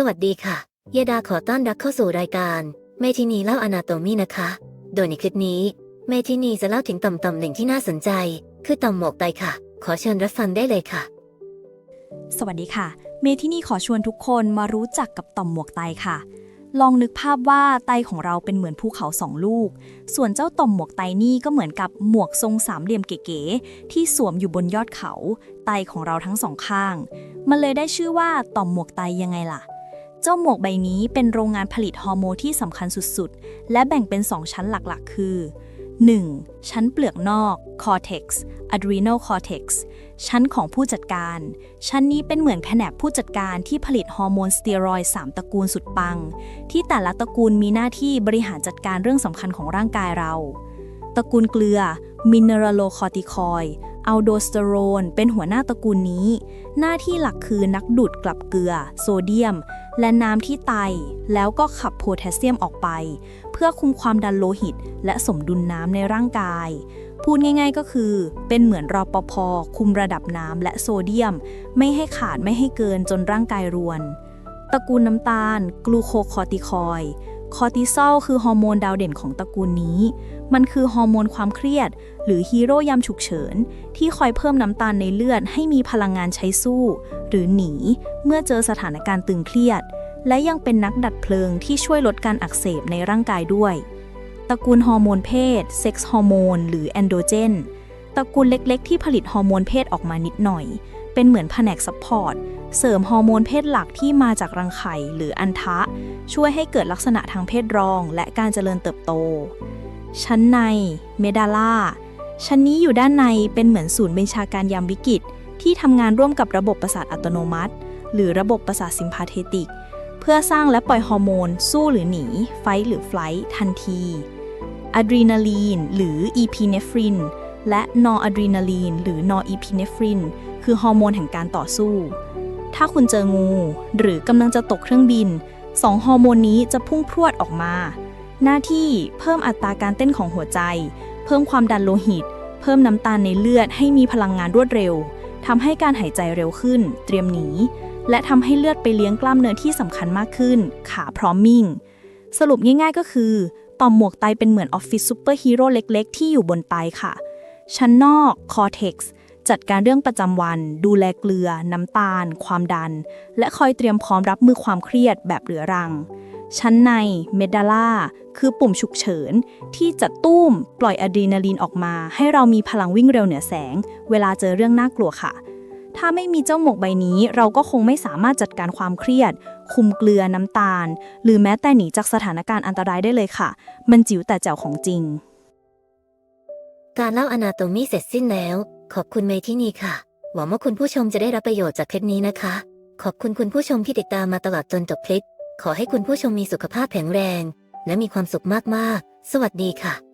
สวัสดีค่ะ เยดาขอต้อนรับเข้าสู่รายการเมทินีเล่าอนาโตมีนะคะ โดยในคลิปนี้ เมทินีจะเล่าถึงต่อมต่อมหนึ่งที่น่าสนใจ คือต่อมหมวกไตค่ะ ขอเชิญรับฟังได้เลยค่ะ สวัสดีค่ะ เมที่นี่ขอชวนทุกคนมารู้จักกับต่อมหมวกไตค่ะ ลองนึกภาพว่าไตของเราเป็นเหมือนภูเขาสองลูก ส่วนเจ้าต่อมหมวกไตนี่ก็เหมือนกับหมวกทรงสามเหลี่ยมเก๋ๆที่สวมอยู่บนยอดเขา ไตของเราทั้งสองข้าง มันเลยได้ชื่อว่าต่อมหมวกไตยังไงล่ะเจ้าหมวกใบนี้เป็นโรงงานผลิตฮอร์โมนที่สำคัญสุดๆ และแบ่งเป็น 2 ชั้นหลักๆ คือ 1. ชั้นเปลือกนอก cortex adrenal cortex ชั้นของผู้จัดการ ชั้นนี้เป็นเหมือนแผนกผู้จัดการที่ผลิตฮอร์โมนสเตียรอยด์3ตระกูลสุดปัง ที่แต่ละตระกูลมีหน้าที่บริหารจัดการเรื่องสำคัญของร่างกายเรา ตระกูลเกลือ mineralocorticoid อัลโดสเตอโรนเป็นหัวหน้าตระกูลนี้ หน้าที่หลักคือนักดูดกลับเกลือ โซเดียม และน้ำที่ไต แล้วก็ขับโพแทสเซียมออกไป เพื่อคุมความดันโลหิต และสมดุลน้ำในร่างกาย พูดง่ายๆก็คือ เป็นเหมือนรอปภคุมระดับน้ำและโซเดียม ไม่ให้ขาดไม่ให้เกินจนร่างกายรวน ตระกูลน้ำตาล กลูโคคอติคอย คอร์ติซอลคือฮอร์โมนดาวเด่นของตระกูลนี้ มันคือฮอร์โมนความเครียด หรือฮีโร่ยามฉุกเฉิน ที่คอยเพิ่มน้ำตาลในเลือดให้มีพลังงานใช้สู้ หรือหนี เมื่อเจอสถานการณ์ตึงเครียด และยังเป็นนักดับเพลิงที่ช่วยลดการอักเสบในร่างกายด้วย ตระกูลฮอร์โมนเพศ เซ็กซ์ฮอร์โมน หรือแอนโดเจน ตระกูลเล็กๆ ที่ผลิตฮอร์โมนเพศออกมานิดหน่อย เป็นเหมือนแผนกซัพพอร์ต เสริมฮอร์โมนเพศหลักที่มาจากรังไข่หรืออันทะ ช่วยให้เกิดลักษณะทางเพศรองและการเจริญเติบโต ชั้นในเมดาล่าชั้นนี้อยู่ด้านในเป็นเหมือนศูนย์บัญชาการยามวิกฤต ที่ทำงานร่วมกับระบบประสาทอัตโนมัติ หรือระบบประสาทซิมพาเทติก เพื่อสร้างและปล่อยฮอร์โมน สู้หรือหนี ไฟหรือไฟลท์ทันทีอะดรีนาลีนหรืออีพีเนฟรินและนอร์อะดรีนาลีนหรือนอร์อีพีเนฟรินคือฮอร์โมนแห่งการต่อสู้ ถ้าคุณเจองู หรือกำลังจะตกเครื่องบิน สองฮอร์โมนนี้จะพุ่งพรวดออกมา หน้าที่เพิ่มอัตราการเต้นของหัวใจ เพิ่มความดันโลหิต เพิ่มน้ำตาลในเลือดให้มีพลังงานรวดเร็วทำให้การหายใจเร็วขึ้น เตรียมหนี และทำให้เลือดไปเลี้ยงกล้ามเนื้อที่สำคัญมากขึ้น ขาพร้อมมิ่ง สรุปง่ายๆก็คือต่อมหมวกไตเป็นเหมือนออฟฟิศซูเปอร์ฮีโร่เล็กๆ ที่อยู่บนไตค่ะ ชั้นนอกคอเท็กซ์ จัดการเรื่องประจำวัน ดูแลเกลือ น้ำตาล ความดัน และคอยเตรียมพร้อมรับมือความเครียดแบบเรื้อรัง ชั้นในเมดาล่าคือปุ่มฉุกเฉิน ที่จะตุ้มปล่อยอะดรีนาลีนออกมา ให้เรามีพลังวิ่งเร็วเหนือแสง เวลาเจอเรื่องน่ากลัวค่ะ ถ้าไม่มีเจ้าหมวกใบนี้ เราก็คงไม่สามารถจัดการความเครียด คุมเกลือน้ำตาล หรือแม้แต่หนีจากสถานการณ์อันตรายได้เลยค่ะ มันจิ๋วแต่แจ๋วของจริง การเล่าอนาโตมีเสร็จสิ้นแล้ว ขอบคุณเมที่นี่ค่ะ หวังว่าคุณผู้ชมจะได้รับประโยชน์จากคลิปนี้นะคะ ขอบคุณคุณผู้ชมที่ติดตามมาตลอดจนจบคลิป ขอให้คุณผู้ชมมีสุขภาพแข็งแรง และมีความสุขมากๆ สวัสดีค่ะ